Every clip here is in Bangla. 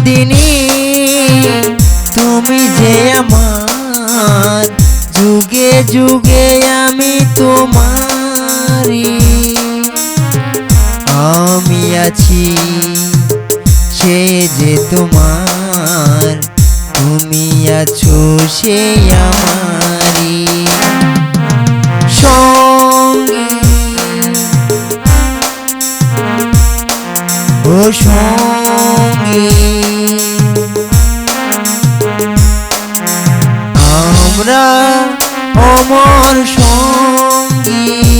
চিরদিনই তুমি যে আমার, যুগে যুগে আমি তোমারি আমি আছি সে যে তোমার, তুমি আছো সে আমারি। সঙ্গী আমরা অমর সঙ্গী।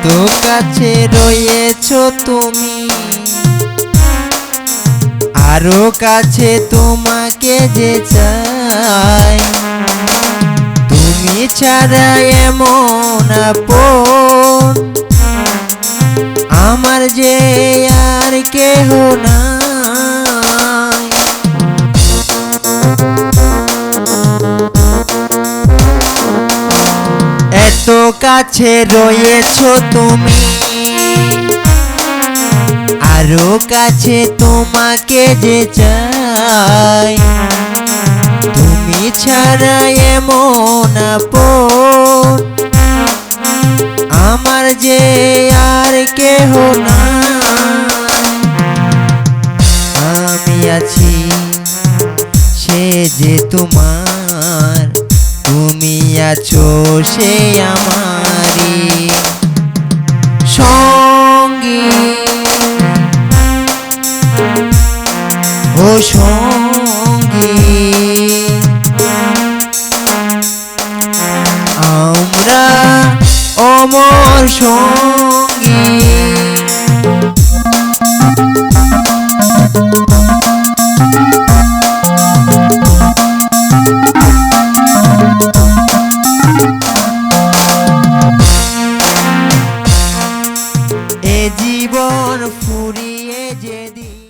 এত কাছে রয়েছ তুমি। আরও কাছে তোমাকে যে চাই। তুমি ছাড়া এমন আপন। আমার যে আর কেহ নাই। কাছে রয়েছ তুমি। আরও কাছে তোমাকে যে চাই। তুমি ছাড়া এমন আমার যে আর কেহ না আমি আছি সে যে তোমার তুমি আছো সে আমারি সঙ্গী। ও সঙ্গী। আমরা অমর সঙ্গী। ready.